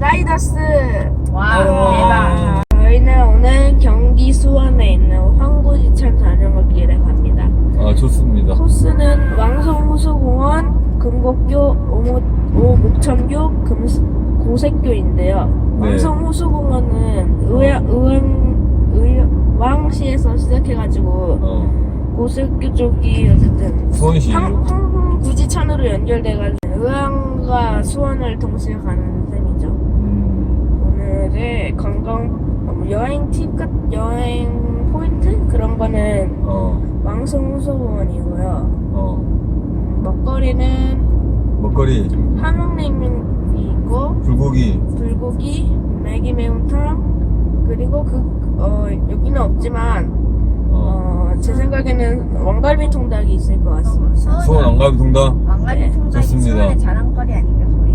라이더스. 와, 대박. 저희는 오늘 경기 수원에 있는 황구지천 자전거 길에 갑니다. 아 좋습니다. 코스는 왕성호수공원, 금곡교, 오목천교, 금, 고색교인데요. 네. 왕성호수공원은 의왕, 의왕, 의왕시에서 시작해가지고 어 고색교 쪽이 어쨌든 수원시 황, 황구지천으로 연결돼가지고 의왕과 수원을 동시에 가는 셈이죠. 음, 오늘의 관광 어, 여행 팁 같 여행 포인트 그런 거는 어, 왕성호수공원이고요. 어 음, 먹거리는 먹거리 함흥냉면이 있고 불고기 불고기, 매기 매운탕 그리고 그 어, 여기는 없지만 어, 어, 제 생각에는 왕갈비 통닭이 있을 것 같습니다. 수원 안가비 통닭 왕갈비 네, 통닭이 좋습니다. 자랑거리 아닌가 소리?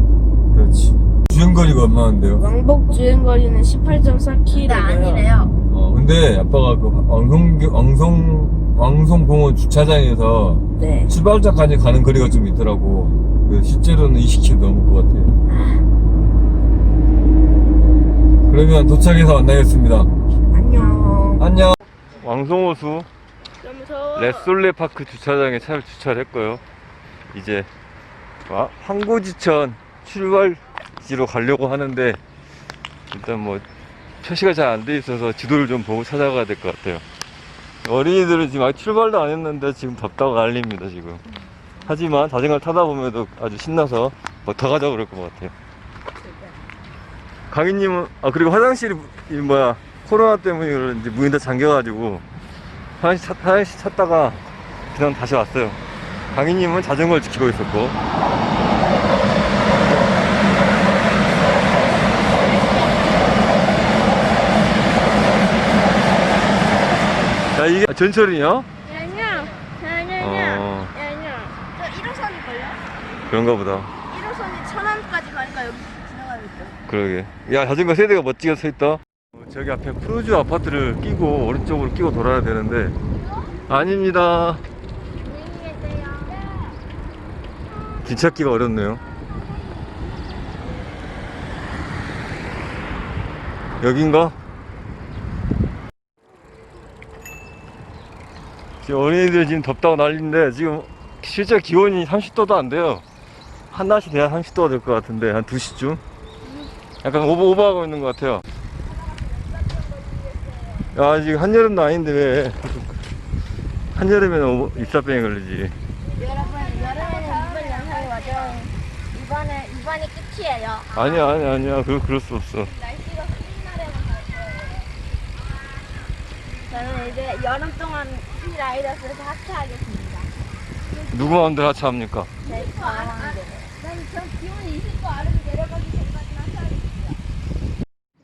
그렇지. 주행거리가 얼마인데요? 왕복 주행거리는 18.4km고요. 근데 아니래요. 어 근데 아빠가 그 왕성 왕성 왕성공원 주차장에서 네. 출발장까지 가는 거리가 좀 있더라고. 그 실제로는 20km 넘을 것 같아요. 그러면 도착해서 만나겠습니다. 안녕. 안녕. 왕성호수 너무. 레솔레 파크 주차장에 차를 주차를 했고요. 이제 와- 황고지천 출발 지로 가려고 하는데 일단 뭐 표시가 잘 안 돼 있어서 지도를 좀 보고 찾아가야 될 것 같아요. 어린이들은 지금 아직 출발도 안 했는데 지금 덥다고 난립니다 지금. 하지만 자전거 타다 보면도 아주 신나서 뭐 더 가자 그럴 것 같아요. 강희님은 아 그리고 화장실이 이 뭐야 코로나 때문에 그런지 문이 다 잠겨가지고 화장실, 찾, 화장실 찾다가 그냥 다시 왔어요. 강희님은 자전거를 지키고 있었고. 야, 이게 전철이냐? 야냐. 야냐냐. 어, 야냐. 저 1호선일걸요? 그런가 보다. 1호선이 천안까지 가니까 여기 지나가겠죠. 그러게. 야, 자전거 세대가 멋지게 서 있다. 어, 저기 앞에 크루즈 아파트를 끼고 오른쪽으로 끼고 돌아야 되는데 아닙니다. 안녕히 계세요. 길 찾기가 어렵네요. 여긴가? 지금 어린이들 지금 덥다고 난리인데 지금 실제 기온이 30도도 안 돼요. 한낮이 돼야 30도가 될 것 같은데 한 2시쯤? 약간 오버, 오버하고 있는 것 같아요. 야 지금 한여름도 아닌데 왜 한여름에는 입사병에 걸리지. 여러분 여름에는 이번 영상이 와죠 이번에 이번이 끝이에요. 아니야 아니야 아니야 그럴, 그럴 수 없어 날씨가 흐린 날에만 갈 거예요. 저는 이제 여름 동안 프리라이더스에서 하차하겠습니다. 누구 마음대로 하차합니까? 제 마음대로. 난전 기온이 20도 아래로 내려가기 전까지는 하차하겠습니다.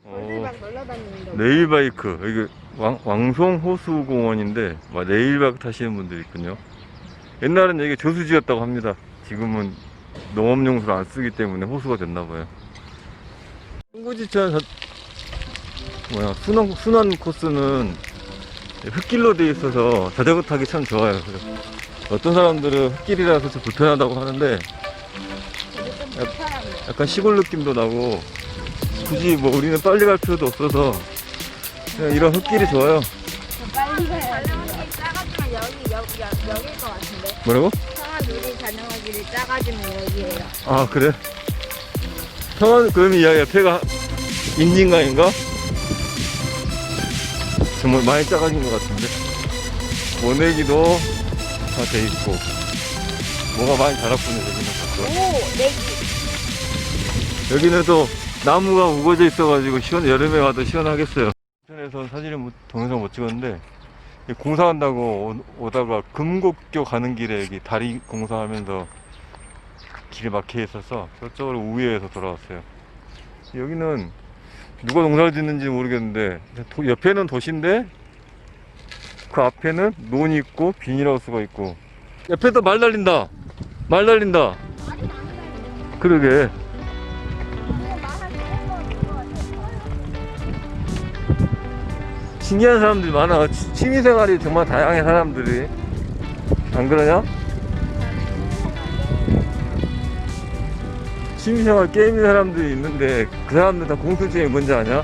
어, 막 놀러 다니는 거. 레일바이크 여기 왕, 왕송호수공원인데 막 레일바이크 타시는 분들이 있군요 옛날엔 여기 저수지였다고 합니다 지금은 농업용수를 안 쓰기 때문에 호수가 됐나 봐요 홍구지천 자, 뭐야 순환, 순환 코스는 흙길로 돼 있어서 자전거 타기 참 좋아요 어떤 사람들은 흙길이라서 좀 불편하다고 하는데 약간 시골 느낌도 나고 굳이 뭐 우리는 빨리 갈 필요도 없어서 그냥 이런 흙길이 좋아요. 빨리 가야 돼요. 작아지면 여기 여기 여기일 것 같은데. 뭐라고? 성한 우리 자전거 길이 작아지면 여기예요. 아 그래? 평안 그럼 이 옆에가 인진강인가? 정말 많이 작아진 것 같은데 모내기도 다 돼 있고 뭐가 많이 자랐군요 여기는. 오, 내기. 여기는 또 나무가 우거져 있어가지고 시원 여름에 와도 시원하겠어요. 인천에서 사진을 못- 동영상 못 찍었는데 이 공사한다고 오- 오다가 금곡교 가는 길에 여기 다리 공사하면서 길이 막혀 있어서 저쪽으로 우회해서 돌아왔어요. 여기는 누가 농사를 짓는지 모르겠는데 도- 옆에는 도시인데 그 앞에는 논이 있고 비닐하우스가 있고 옆에도 말 날린다. 말 날린다. 그러게. 신기한 사람들이 많아. 취- 취미생활이 정말 다양해 사람들이. 안 그러냐? 취미생활 게임인 사람들이 있는데 그 사람들 다 공통점이 뭔지 아냐?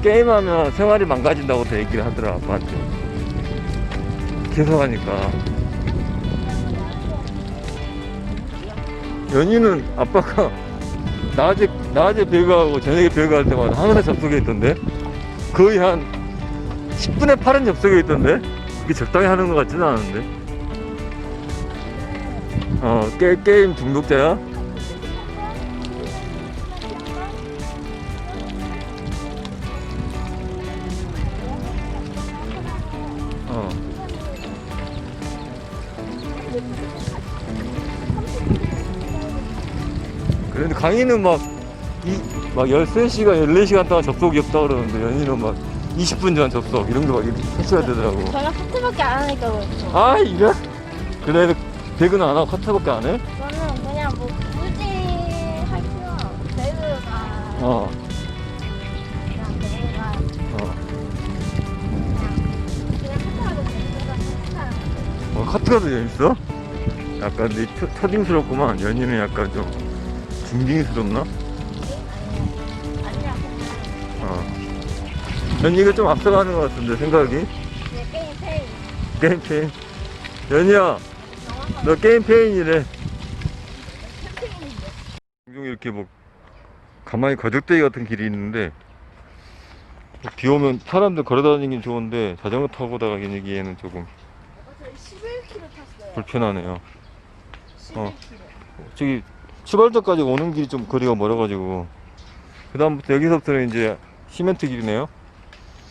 게임하면 생활이 망가진다고 다 얘기를 하더라 아빠한테 계속 하니까. 연희는 아빠가 낮에 낮에 배가하고 저녁에 배가할 때마다 항상 접속해 있던데? 거의 한 10분에 8은 접속해 있던데? 그게 적당히 하는 것 같지는 않은데? 어 게, 게임 중독자야? 어 그런데 강의는 막, 이, 막 13시간, 14시간 동안 접속이 없다 그러는데, 연희는 막 20분 전 접속, 이런 거막 이렇게 설치해야 되더라고. 저는 하트밖에 안 하니까 그렇죠. 아, 이래? 그래, 배그는 안 하고 카트밖에 안 해? 저는 그냥 뭐 굳이 할 필요 없고 배우가 어, 더 재밌어? 약간 내 초, 초딩스럽구만. 연희는 약간 좀 중딩스럽나? 아니야 어. 연희가 좀 앞서가는 것 같은데, 생각이? 그냥 게임 페이 게임 페인. 연희야, 너 게임 페인이래. 캠페인인데 종종 이렇게 뭐 가만히 거적대기 같은 길이 있는데 비 오면 사람들 걸어다니긴 좋은데 자전거 타고 다니기에는 조금 저 11km 탔어요 불편하네요. 11km 어. 저기 출발점까지 오는 길이 좀 거리가 멀어가지고 그 다음부터 여기서부터는 이제 시멘트 길이네요.